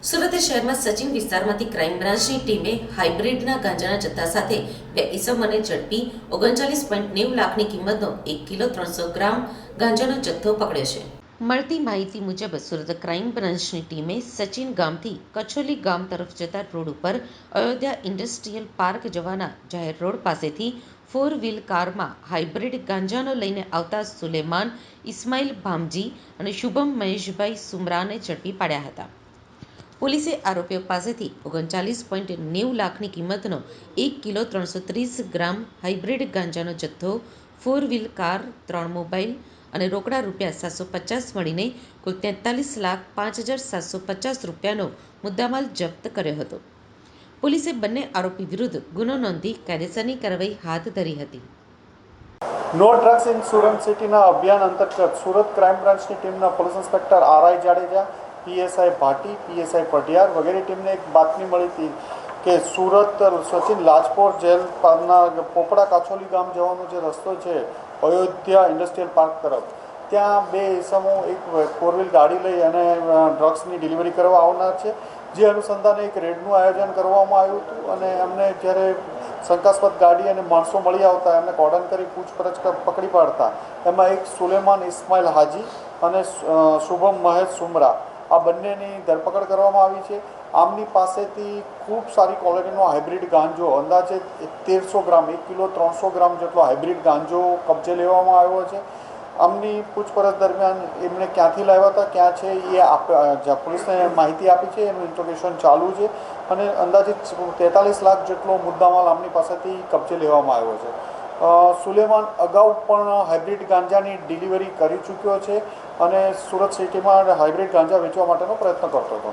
સુરત શહેરમાં સચિન વિસ્તારમાંથી ક્રાઇમ બ્રાન્ચની ટીમે હાઇબ્રિડના ગાંજાના જથ્થા સાથે બે ઇસમોને ઝડપી ઓગણચાલીસ પોઈન્ટ નેવું લાખની કિંમતનો એક કિલો ત્રણસો ગ્રામ ગાંજાનો જથ્થો પકડ્યો છે. મળતી માહિતી મુજબ સુરત ક્રાઇમ બ્રાન્ચની ટીમે સચિન ગામથી કચોલી ગામ તરફ જતા રોડ ઉપર અયોધ્યા ઇન્ડસ્ટ્રીયલ પાર્ક જવાના જાહેર રોડ પાસેથી ફોર વ્હીલ કારમાં હાઇબ્રિડ ગાંજાનો લઈને આવતા સુલેમાન ઇસ્માઇલ ભામજી અને શુભમ મહેશભાઈ સુમરાને ઝડપી પાડ્યા હતા. પોલીસે આરોપીઓ પાસેથી ઓગણચાલીસ પોઈન્ટ નેવું લાખની કિંમતનો એક કિલો ત્રણસો ત્રીસ ગ્રામ હાઇબ્રિડ ગાંજાનો જથ્થો, ફોર વ્હીલ કાર, ત્રણ મોબાઈલ અને રોકડા રૂપિયા સાતસો પચાસ મળીને કુલ તેતાલીસ લાખ પાંચ હજાર સાતસો પચાસ રૂપિયાનો મુદ્દામાલ જપ્ત કર્યો હતો. પોલીસે બંને આરોપી વિરુદ્ધ ગુનો નોંધી કાયદેસરની કાર્યવાહી હાથ ધરી હતી. નો ડ્રગ્સ ઇન સુરત સિટીના અભિયાન અંતર્ગત સુરત ક્રાઇમ બ્રાન્ચની ટીમના police inspector R I Jadeja PSI Bhati, PSI Padhiyar વગેરે ટીમને એક બાતમી મળી હતી કે સુરત સચિન લાજપોર જેલ પરના પોપડા કાછોલી ગામ જવાનો જે રસ્તો છે, અયોધ્યા ઇન્ડસ્ટ્રીયલ પાર્ક તરફ. ત્યાં બે ઇસમો એક ફોર વ્હીલ ગાડી લઈ અને ડ્રગ્સની ડિલિવરી કરવા આવનાર છે. જે અનુસંધાને એક રેડનું આયોજન કરવામાં આવ્યું હતું અને એમને જ્યારે શંકાસ્પદ ગાડી અને માણસો મળી આવતા, એમને કોર્ડન કરી પૂછપરછ પકડી પાડતા. એમાં એક સુલેમાન ઇસ્માઇલ હાજી અને શુભમ મહેશ સુમરા. આ બંનેની ધરપકડ કરવામાં આવી છે. આમની પાસેથી ખૂબ સારી ક્વોલિટીનો હાઇબ્રિડ ગાંજો, અંદાજે તેરસો ગ્રામ, એક કિલો ત્રણસો ગ્રામ જેટલો હાઇબ્રિડ ગાંજો કબજે લેવામાં આવ્યો છે. આમની પૂછપરછ દરમિયાન એમને ક્યાંથી લાવ્યા હતા, ક્યાં છે, એ આપ પોલીસને માહિતી આપી છે. એનું ઇન્ટ્રોગેશન ચાલુ છે અને અંદાજે તેતાલીસ લાખ જેટલો મુદ્દામાલ આમની પાસેથી કબજે લેવામાં આવ્યો છે. સુલેમાન અગાઉ પણ હાઇબ્રિડ ગાંજાની ડિલિવરી કરી ચૂક્યો છે અને સુરત સિટીમાં હાઇબ્રિડ ગાંજા વેચવા માટેનો પ્રયત્ન કરતો હતો.